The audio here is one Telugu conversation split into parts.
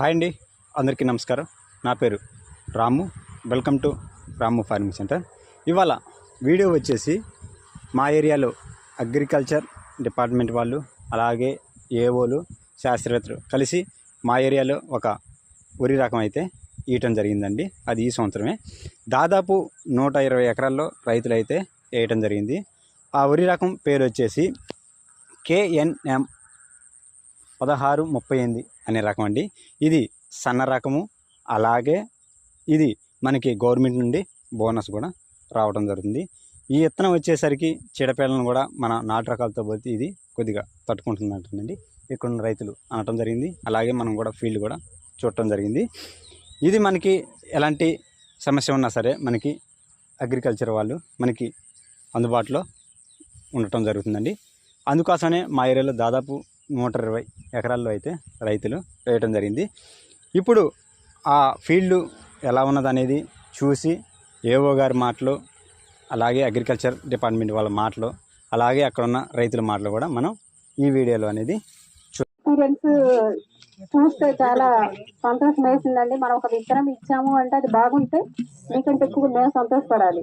హాయ్ అండి. అందరికీ నమస్కారం. నా పేరు Ramu. Welcome to Ramu farming centre ఇవాళ వీడియో వచ్చేసి మా ఏరియాలో అగ్రికల్చర్ డిపార్ట్మెంట్ వాళ్ళు అలాగే ఏఓలు శాస్త్రవేత్తలు కలిసి మా ఏరియాలో ఒక వరి రకం అయితే వేయటం జరిగిందండి. అది ఈ సంవత్సరమే. దాదాపు నూట ఇరవై ఎకరాల్లో రైతులు అయితే వేయటం జరిగింది. ఆ వరి రకం పేరు వచ్చేసి కేఎన్ఎం పదహారు ముప్పై ఎనిమిది అనే రకం అండి. ఇది సన్న రకము. అలాగే ఇది మనకి గవర్నమెంట్ నుండి బోనస్ కూడా రావడం జరుగుతుంది. ఈ విత్తనం వచ్చేసరికి చీడపీడలను కూడా మన నాటు రకాలతో పోతే ఇది కొద్దిగా తట్టుకుంటుందంటండి. ఇక్కడ ఉన్న రైతులు అనటం జరిగింది. అలాగే మనం కూడా ఫీల్డ్ కూడా చూడటం జరిగింది. ఇది మనకి ఎలాంటి సమస్య ఉన్నా సరే మనకి అగ్రికల్చర్ వాళ్ళు మనకి అందుబాటులో ఉండటం జరుగుతుందండి. అందుకోసమే మా ఏరియాలో దాదాపు నూట ఇరవై ఎకరాల్లో అయితే రైతులు వేయటం జరిగింది. ఇప్పుడు ఆ ఫీల్డ్ ఎలా ఉన్నదనేది చూసి ఏఓ గారి మాటలు అలాగే అగ్రికల్చర్ డిపార్ట్మెంట్ వాళ్ళ మాటలు అలాగే అక్కడ ఉన్న రైతుల మాటలు కూడా మనం ఈ వీడియోలో అనేది ఎక్స్పీరియన్స్ చూస్తే చాలా సంతోషం వేసిందండి. మనం ఒక విత్తనం ఇచ్చాము అంటే అది బాగుంటే మీకంటే ఎక్కువ మేము సంతోషపడాలి.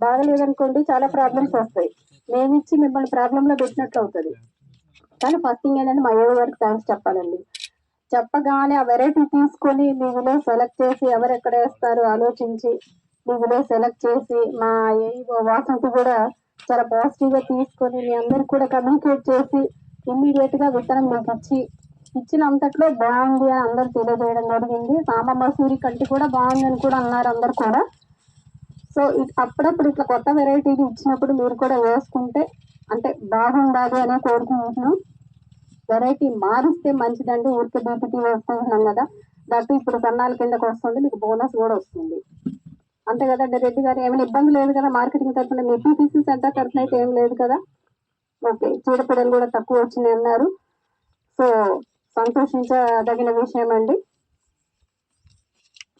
బాగలేదనుకోండి చాలా ప్రాబ్లమ్స్ వస్తాయి. మేము ఇచ్చి మిమ్మల్ని ప్రాబ్లంలో పెట్టినట్లు అవుతుంది కానీ ఫస్ట్ థింగ్ ఏంటంటే మా ఏడు గారికి థ్యాంక్స్ చెప్పాలండి. చెప్పగానే ఆ వెరైటీ తీసుకొని మీ సెలెక్ట్ చేసి ఎవరెక్కడ వేస్తారు ఆలోచించి మీ సెలెక్ట్ చేసి మా ఏవో వాసంతి కూడా చాలా పాజిటివ్గా తీసుకొని మీ అందరికి కూడా కమ్యూనికేట్ చేసి ఇమ్మీడియట్గా విత్తనం మీకు ఇచ్చి ఇచ్చినంతట్లో బాగుంది అని అందరు తెలియజేయడం జరిగింది. సాంబ మసూరి కంటి కూడా బాగుంది అని కూడా అన్నారు అందరు కూడా. సో అప్పుడప్పుడు ఇట్లా కొత్త వెరైటీలు ఇచ్చినప్పుడు మీరు కూడా వేసుకుంటే అంటే బాగుండాలి అనే కోరుకుంటున్నాం వెరైటీ మారిస్తే మంచిదండి ఊరికే బీపీటీ వేసుకుంటున్నాం కదా. దట్టు ఇప్పుడు కన్నాల కిందకు వస్తుంది మీకు బోనస్ కూడా వస్తుంది. అంతే కదండి రెడ్డి గారు ఏమైనా ఇబ్బంది లేదు కదా మార్కెటింగ్ తరఫున మీ పీపీసీ సెంటర్ తరఫున అయితే ఏం లేదు కదా. ఓకే చీడపీడలు కూడా తక్కువ వచ్చినాయి అన్నారు. సో సంతోషించదగిన విషయం అండి.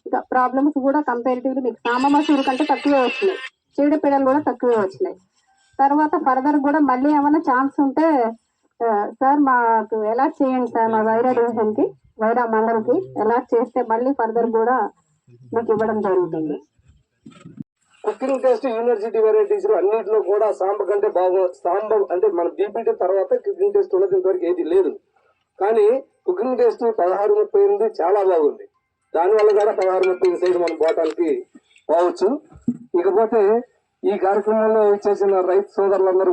ఇంకా ప్రాబ్లమ్స్ కూడా కంపారిటివ్లీ మీకు సామమసూరు కంటే తక్కువే వచ్చినాయి. చీడపీడలు కూడా తక్కువే వచ్చినాయి. తర్వాత ఫర్దర్ కూడా మళ్ళీ ఏమైనా ఛాన్స్ ఉంటే సార్ మాకు ఎలా చేయండి సార్ మా వైరా డివిజన్కి వైరా మండలికి ఎలా చేస్తే మళ్ళీ ఫర్దర్ కూడా మీకు ఇవ్వడం జరుగుతుంది. కుకింగ్ టెస్ట్ యూనివర్సిటీ వెరైటీస్ అన్నింటిలో కూడా సాంబ కంటే బాగా సాంబ అంటే మన బీపీటీ తర్వాత కుకింగ్ టెస్ట్ ఉన్నది ఇంతవరకు ఏది లేదు. కానీ కుకింగ్ టెస్ట్ పదహారు ముప్పై ఎనిమిది చాలా బాగుంది. దానివల్ల కూడా పదహారు ముప్పై సైడ్ మనం పోవటానికి పోవచ్చు. ఇకపోతే ఈ కార్యక్రమంలో చేసిన రైతు సోదరులందరూ